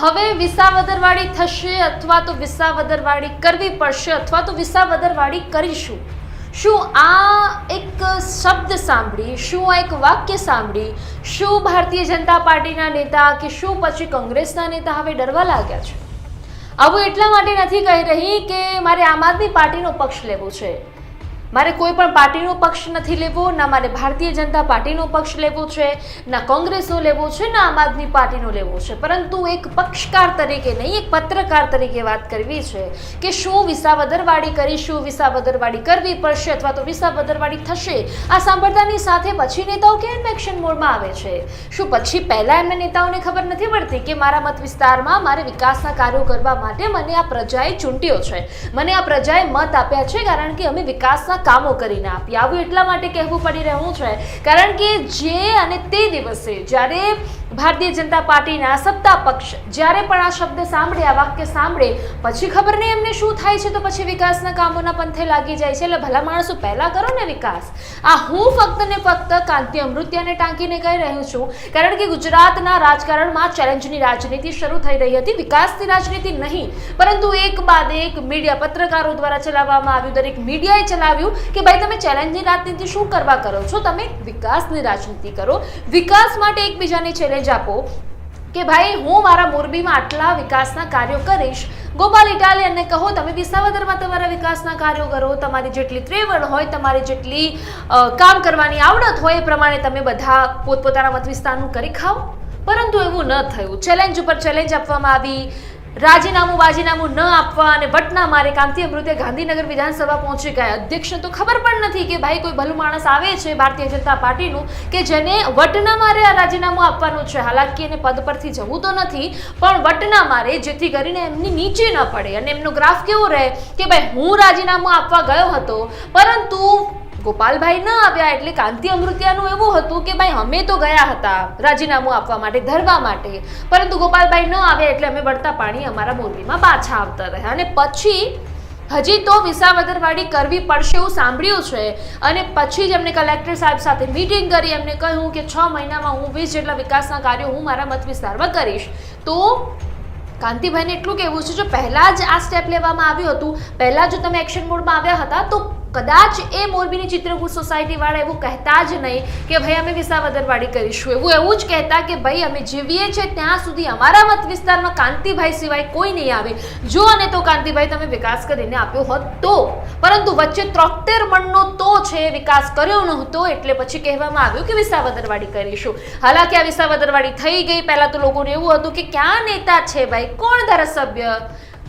હવે વિસા વધરવાળી થશે અથવા તો વિસા વધરવાળી કરવી પડશે અથવા તો વિસા વધરવાળી કરીશું. શું આ એક શબ્દ સાંભળી, શું આ એક વાક્ય સાંભળી, શું ભારતીય જનતા પાર્ટીના નેતા કે શું પછી કોંગ્રેસના નેતા હવે ડરવા લાગ્યા છે? આવું એટલા માટે નથી કહી રહી કે મારે આમ આદમી પાર્ટીનો પક્ષ લેવો છે. મારે કોઈ પણ પાર્ટીનો પક્ષ નથી લેવો, ના મારે ભારતીય જનતા પાર્ટીનો પક્ષ લેવો છે, ના કોંગ્રેસનો લેવો છે, ના આમ આદમી પાર્ટીનો લેવો છે. પરંતુ એક પક્ષકાર તરીકે નહીં, એક પત્રકાર તરીકે વાત કરવી છે કે શું વિસા વધરવાડી કરીશું વિસાવદરવાળી કરવી પડશે અથવા તો વિસા વધરવાળી થશે, આ સાંભળતાની સાથે પછી નેતાઓ કેમ એક્શન મોડમાં આવે છે? શું પછી પહેલાં એમને નેતાઓને ખબર નથી પડતી કે મારા મત વિસ્તારમાં મારે વિકાસના કાર્યો કરવા માટે મને આ પ્રજાએ ચૂંટ્યો છે? મને આ પ્રજાએ મત આપ્યા છે કારણ કે અમે વિકાસના કામો કરીને આપીએ આવું એટલા માટે કહેવું પડી રહ્યું છે, કારણ કે જે અને તે દિવસે જ્યારે ભારતીય જનતા પાર્ટીના સત્તા પક્ષ. જ્યારે પણ આ શબ્દ સાંભળે, આ વાક્ય સાંભળે, પછી ખબર નહીં એમને શું થાય છે, તો પછી વિકાસના કામોના પંથે લાગી જાય છે. એટલે ભલા માણસો પહેલા કરો ને વિકાસ. આ હું ફક્ત ને ફક્ત કાંતિ અમૃત્યાને ટાંકીને કહી રહ્યું છું, કારણ કે ગુજરાતના રાજકારણમાં ચેલેન્જની રાજનીતિ શરૂ થઈ રહી હતી. વિકાસની રાજનીતિ નહીં, પરંતુ એક બાદ એક મીડિયા પત્રકારો દ્વારા ચલાવવામાં આવ્યું. દરેક મીડિયાએ ચલાવ્યું કે ભાઈ, તમે ચેલેન્જની રાજનીતિ શું કરવા કરો છો? તમે વિકાસની રાજનીતિ કરો. વિકાસ માટે એકબીજાની ચેલેન્જ આપો કે ભાઈ, હું મારા મોરબીમાં આટલા વિકાસના કાર્યો કરીશ. ગોપાલ ઇટાલિયનને કહો, તમે વિસાવદરમાં તમારા વિકાસના કાર્યો કરો, તમારી જેટલી ત્રેવડ હોય, તમારી જેટલી કામ કરવાની આવડત હોય, એ પ્રમાણે તમે બધા પોતપોતાના મત વિસ્તારનું કરી ખાઓ. પરંતુ એવું ન થયું. ચેલેન્જ ઉપર ચેલેન્જ આપવામાં આવી. રાજીનામું, બાજીનામું ન આપવા અને વટના મારે કાંતિ અમૃતે ગાંધીનગર વિધાનસભા પહોંચી ગયા. અધ્યક્ષને તો ખબર પણ નથી કે ભાઈ કોઈ ભલું માણસ આવે છે ભારતીય જનતા પાર્ટીનું કે જેને વટના મારે આ રાજીનામું આપવાનું છે. હાલાકી એને પદ પરથી જવું તો નથી, પણ વટના મારે જેથી કરીને એમની નીચે ન પડે. અને એમનો ગ્રાફ કેવો રહે કે ભાઈ હું રાજીનામું આપવા ગયો હતો, પરંતુ ગોપાલભાઈ ન આવ્યા એટલે કાંતિ અમૃત્યાનું એવું હતું કે ભાઈ, અમે તો ગયા હતા રાજીનામું આપવા માટે, ધરવા માટે. પરંતુ ગોપાલભાઈ ન આવ્યા એટલે અમે વળતા પાણી અમારા મોરબીમાં પાછા આવતા રહ્યા. અને પછી હજી તો વિસાવદરવાળી કરવી પડશે એવું સાંભળ્યું છે. અને પછી જ એમને કલેક્ટર સાહેબ સાથે મીટિંગ કરી, એમને કહ્યું કે છ મહિનામાં હું વીસ જેટલા વિકાસના કાર્યો હું મારા મત વિસ્તારમાં કરીશ. તો કાંતિભાઈને એટલું કહેવું છે, જો પહેલાં જ આ સ્ટેપ લેવામાં આવ્યું હતું, પહેલાં જો તમે એક્શન મોડમાં આવ્યા હતા, તો કદાચ એ મોરબીની ચિત્રકૂટ સોસાયટીવાળા એવું કહેતા જ નહીં કે ભાઈ, અમે વિસાવદરવાડી કરીશું. એવું એવું જ કહેતા કે ભાઈ, અમે જીવીએ છીએ ત્યાં સુધી અમારા મત વિસ્તારમાં કાંતિભાઈ સિવાય કોઈ નહીં આવે. જો અને તો કાંતિભાઈ તમે વિકાસ કરીને આપ્યો હોત તો. પરંતુ વચ્ચે ત્રોતેર મણનો તો છે, વિકાસ કર્યો નહોતો, એટલે પછી કહેવામાં આવ્યું કે વિસાવદરવાડી કરીશું. હાલાકી આ વિસાવદરવાડી થઈ ગઈ. પહેલાં તો લોકોને એવું હતું કે, ક્યાં નેતા છે ભાઈ? કોણ ધારાસભ્ય?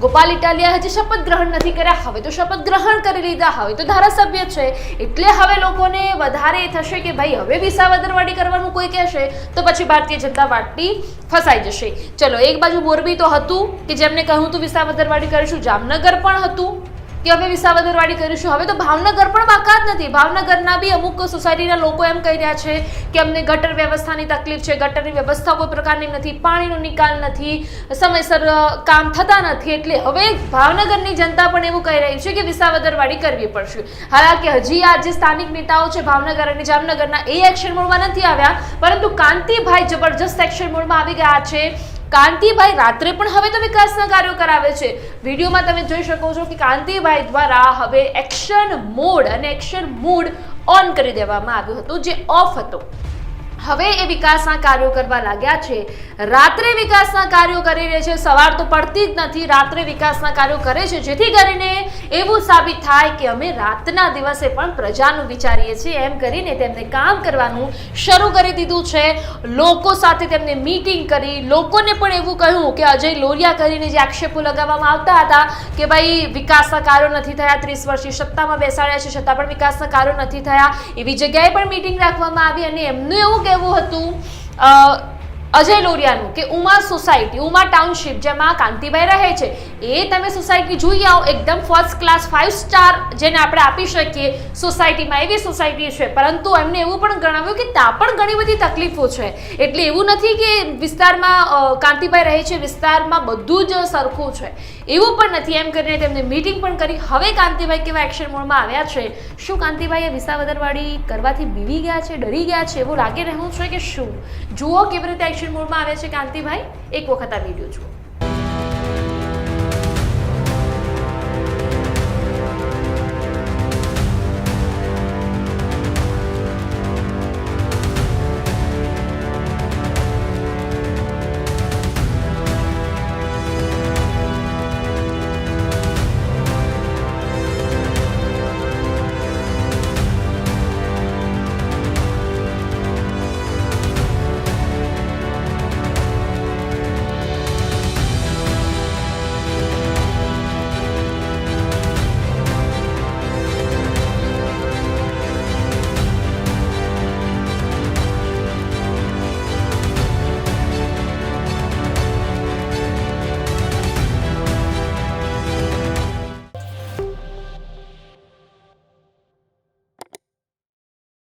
ગોપાલ ઇટાલિયા હજી શપથ ગ્રહણ નથી કર્યા. હવે તો શપથ ગ્રહણ કરી લીધા. હવે તો ધારાસભ્ય છે. એટલે હવે લોકોને વધારે એ થશે કે ભાઈ, હવે વિસાવદરવાળી કરવાનું કોઈ કહેશે તો પછી ભારતીય જનતા પાર્ટી ફસાઈ જશે. ચલો, એક બાજુ મોરબી તો હતું કે જેમને કહ્યું હતું વિસાવદરવાળી કરીશું. જામનગર પણ હતું. કે અમે વિસાવદરવાડી કરીશું. હવે તો ભાવનગર પણ બાકાત નથી. ભાવનગરના બી અમુક સોસાયટીના લોકો એમ કહી રહ્યા છે કે અમને ગટર વ્યવસ્થાની તકલીફ છે. ગટરની વ્યવસ્થા કોઈ પ્રકારની નથી. પાણીનો નિકાલ નથી. સમયસર કામ થતા નથી. એટલે હવે ભાવનગરની જનતા પણ એવું કહી રહી છે કે વિસાવદરવાડી કરવી પડશે. હાલાકી હજી આ જે સ્થાનિક નેતાઓ છે ભાવનગર અને જામનગરના એ એક્શન મોડમાં નથી આવ્યા. પરંતુ કાંતિભાઈ જબરજસ્ત એક્શન મોડમાં આવી ગયા છે. કાંતિભાઈ રાત્રે પણ હવે તો વિકાસના કાર્યો કરાવે છે. વિડીયોમાં તમે જોઈ શકો છો કે કાંતિભાઈ દ્વારા હવે એક્શન મોડ અને એક્શન મૂડ ઓન કરી દેવામાં આવ્યું હતું, જે ઓફ હતો. હવે એ વિકાસના કાર્યો કરવા લાગ્યા છે. રાત્રે વિકાસના કાર્યો કરી રહ્યા છે. સવાર તો પડતી જ નથી. રાત્રે વિકાસના કાર્યો કરે છે. જેથી કરીને એવું સાબિત થાય કે અમે રાતના દિવસે પણ પ્રજાનું વિચારીએ છીએ. એમ કરીને તેમને કામ કરવાનું શરૂ કરી દીધું છે. લોકો સાથે તેમને મીટિંગ કરી. લોકોને પણ એવું કહ્યું કે અજય લોરિયા કરીને જે આક્ષેપો લગાવવામાં આવતા હતા કે ભાઈ વિકાસના કાર્યો નથી થયા, ત્રીસ વર્ષથી સત્તામાં બેસાડ્યા છે, છતાં પણ વિકાસના કાર્યો નથી થયા, એવી જગ્યાએ પણ મીટિંગ રાખવામાં આવી અને એમનું એવું કહેવું હતું. અજય લોરિયાનું કે ઉમા સોસાયટી, ઉમા ટાઉનશીપ જેમાં કાંતિભાઈ રહે છે. એ તમે સોસાયટી જોઈ આવો, એકદમ ફર્સ્ટ ક્લાસ ફાઇવ સ્ટાર જેને આપણે આપી શકીએ સોસાયટીમાં, એવી સોસાયટી છે. પરંતુ એમને એવું પણ ગણાવ્યું કે ત્યાં પણ ઘણી બધી તકલીફો છે. એટલે એવું નથી કે વિસ્તારમાં કાંતિભાઈ રહે છે, વિસ્તારમાં બધું જ સરખું છે. એવું પણ નથી. એમ કરીને તેમને મીટિંગ પણ કરી. હવે કાંતિભાઈ કેવા એક્શન મોડમાં આવ્યા છે? શું કાંતિભાઈ એ વિસાવદરવાળી કરવાથી બીવી ગયા છે, ડરી ગયા છે? એવું લાગી રહ્યું છે કે શું? જુઓ કેવી રીતે એક્શન મોડમાં આવે છે કાંતિભાઈ. એક વખત આ વીડિયો જુઓ.